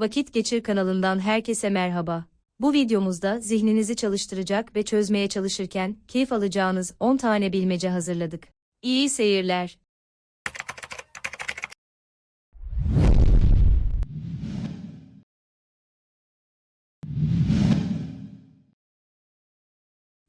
Vakit Geçir kanalından herkese merhaba. Bu videomuzda zihninizi çalıştıracak ve çözmeye çalışırken keyif alacağınız 10 tane bilmece hazırladık. İyi seyirler.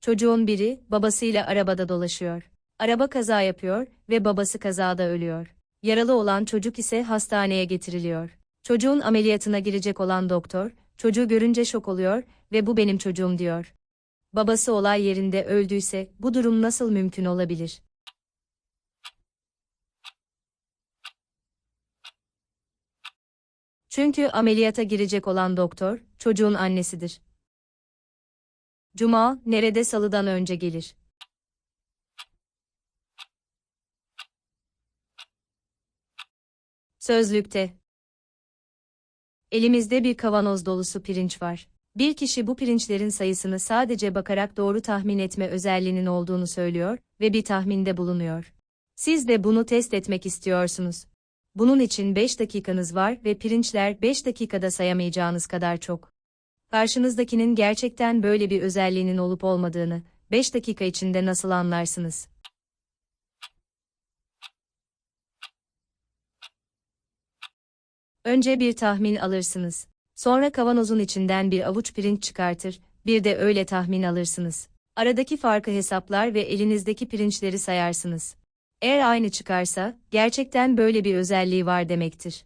Çocuğun biri babasıyla arabada dolaşıyor. Araba kaza yapıyor ve babası kazada ölüyor. Yaralı olan çocuk ise hastaneye getiriliyor. Çocuğun ameliyatına girecek olan doktor, çocuğu görünce şok oluyor ve bu benim çocuğum diyor. Babası olay yerinde öldüyse bu durum nasıl mümkün olabilir? Çünkü ameliyata girecek olan doktor, çocuğun annesidir. Cuma, nerede salıdan önce gelir? Sözlükte. Elimizde bir kavanoz dolusu pirinç var. Bir kişi bu pirinçlerin sayısını sadece bakarak doğru tahmin etme özelliğinin olduğunu söylüyor ve bir tahminde bulunuyor. Siz de bunu test etmek istiyorsunuz. Bunun için 5 dakikanız var ve pirinçler 5 dakikada sayamayacağınız kadar çok. Karşınızdakinin gerçekten böyle bir özelliğinin olup olmadığını 5 dakika içinde nasıl anlarsınız? Önce bir tahmin alırsınız. Sonra kavanozun içinden bir avuç pirinç çıkartır, bir de öyle tahmin alırsınız. Aradaki farkı hesaplar ve elinizdeki pirinçleri sayarsınız. Eğer aynı çıkarsa, gerçekten böyle bir özelliği var demektir.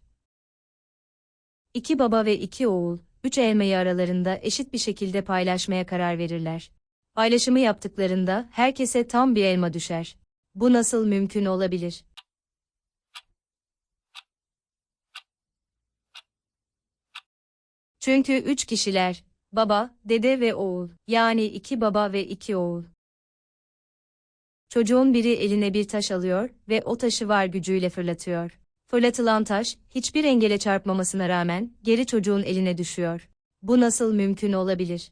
İki baba ve iki oğul, üç elmayı aralarında eşit bir şekilde paylaşmaya karar verirler. Paylaşımı yaptıklarında herkese tam bir elma düşer. Bu nasıl mümkün olabilir? Çünkü üç kişiler, baba, dede ve oğul, yani iki baba ve iki oğul. Çocuğun biri eline bir taş alıyor ve o taşı var gücüyle fırlatıyor. Fırlatılan taş, hiçbir engele çarpmamasına rağmen, geri çocuğun eline düşüyor. Bu nasıl mümkün olabilir?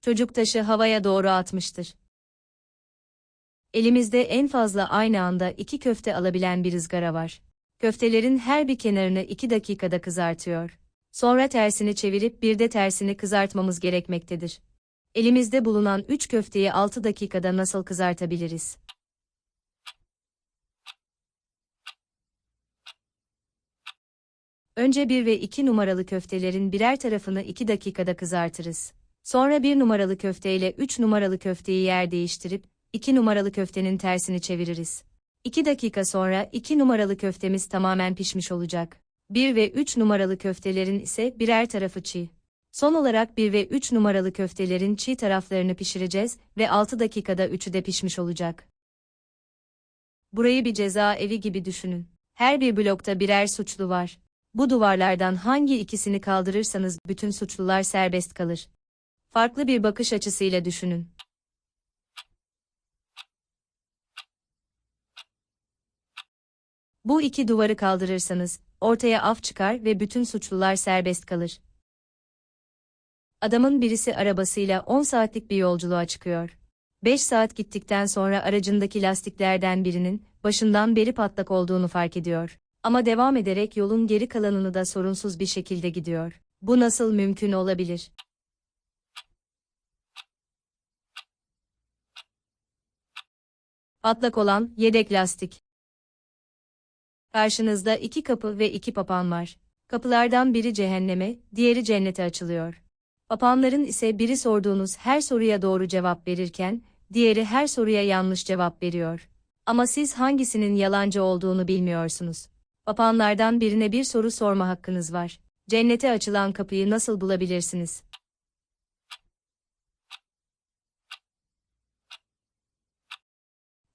Çocuk taşı havaya doğru atmıştır. Elimizde en fazla aynı anda iki köfte alabilen bir ızgara var. Köftelerin her bir kenarını iki dakikada kızartıyor. Sonra tersini çevirip bir de tersini kızartmamız gerekmektedir. Elimizde bulunan üç köfteyi 6 dakikada nasıl kızartabiliriz? Önce 1 ve 2 numaralı köftelerin birer tarafını 2 dakikada kızartırız. Sonra 1 numaralı köfte ile 3 numaralı köfteyi yer değiştirip 2 numaralı köftenin tersini çeviririz. 2 dakika sonra 2 numaralı köftemiz tamamen pişmiş olacak. 1 ve 3 numaralı köftelerin ise birer tarafı çiğ. Son olarak 1 ve 3 numaralı köftelerin çiğ taraflarını pişireceğiz ve 6 dakikada üçü de pişmiş olacak. Burayı bir cezaevi gibi düşünün. Her bir blokta birer suçlu var. Bu duvarlardan hangi ikisini kaldırırsanız bütün suçlular serbest kalır. Farklı bir bakış açısıyla düşünün. Bu iki duvarı kaldırırsanız, ortaya af çıkar ve bütün suçlular serbest kalır. Adamın birisi arabasıyla 10 saatlik bir yolculuğa çıkıyor. 5 saat gittikten sonra aracındaki lastiklerden birinin başından beri patlak olduğunu fark ediyor. Ama devam ederek yolun geri kalanını da sorunsuz bir şekilde gidiyor. Bu nasıl mümkün olabilir? Patlak olan yedek lastik. Karşınızda iki kapı ve iki papan var. Kapılardan biri cehenneme, diğeri cennete açılıyor. Papanların ise biri sorduğunuz her soruya doğru cevap verirken, diğeri her soruya yanlış cevap veriyor. Ama siz hangisinin yalancı olduğunu bilmiyorsunuz. Papanlardan birine bir soru sorma hakkınız var. Cennete açılan kapıyı nasıl bulabilirsiniz?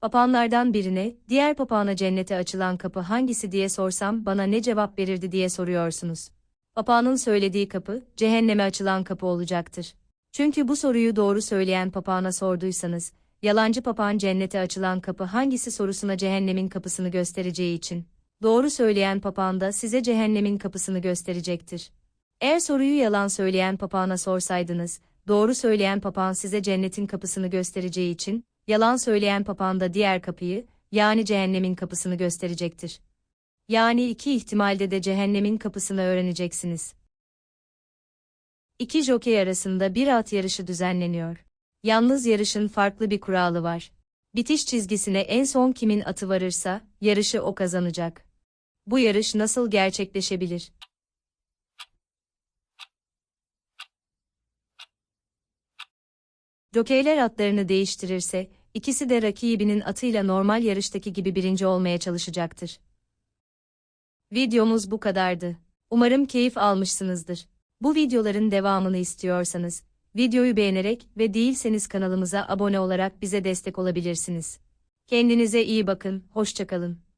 Papanlardan birine, diğer papağana cennete açılan kapı hangisi diye sorsam bana ne cevap verirdi diye soruyorsunuz. Papağanın söylediği kapı, cehenneme açılan kapı olacaktır. Çünkü bu soruyu doğru söyleyen papağana sorduysanız, yalancı papağan cennete açılan kapı hangisi sorusuna cehennemin kapısını göstereceği için, doğru söyleyen papağan da size cehennemin kapısını gösterecektir. Eğer soruyu yalan söyleyen papağana sorsaydınız, doğru söyleyen papağan size cennetin kapısını göstereceği için, yalan söyleyen papağan da diğer kapıyı, yani cehennemin kapısını gösterecektir. Yani iki ihtimalde de cehennemin kapısını öğreneceksiniz. İki jokey arasında bir at yarışı düzenleniyor. Yalnız yarışın farklı bir kuralı var. Bitiş çizgisine en son kimin atı varırsa, yarışı o kazanacak. Bu yarış nasıl gerçekleşebilir? Jokeyler atlarını değiştirirse, ikisi de rakibinin atıyla normal yarıştaki gibi birinci olmaya çalışacaktır. Videomuz bu kadardı. Umarım keyif almışsınızdır. Bu videoların devamını istiyorsanız, videoyu beğenerek ve değilseniz kanalımıza abone olarak bize destek olabilirsiniz. Kendinize iyi bakın, hoşçakalın.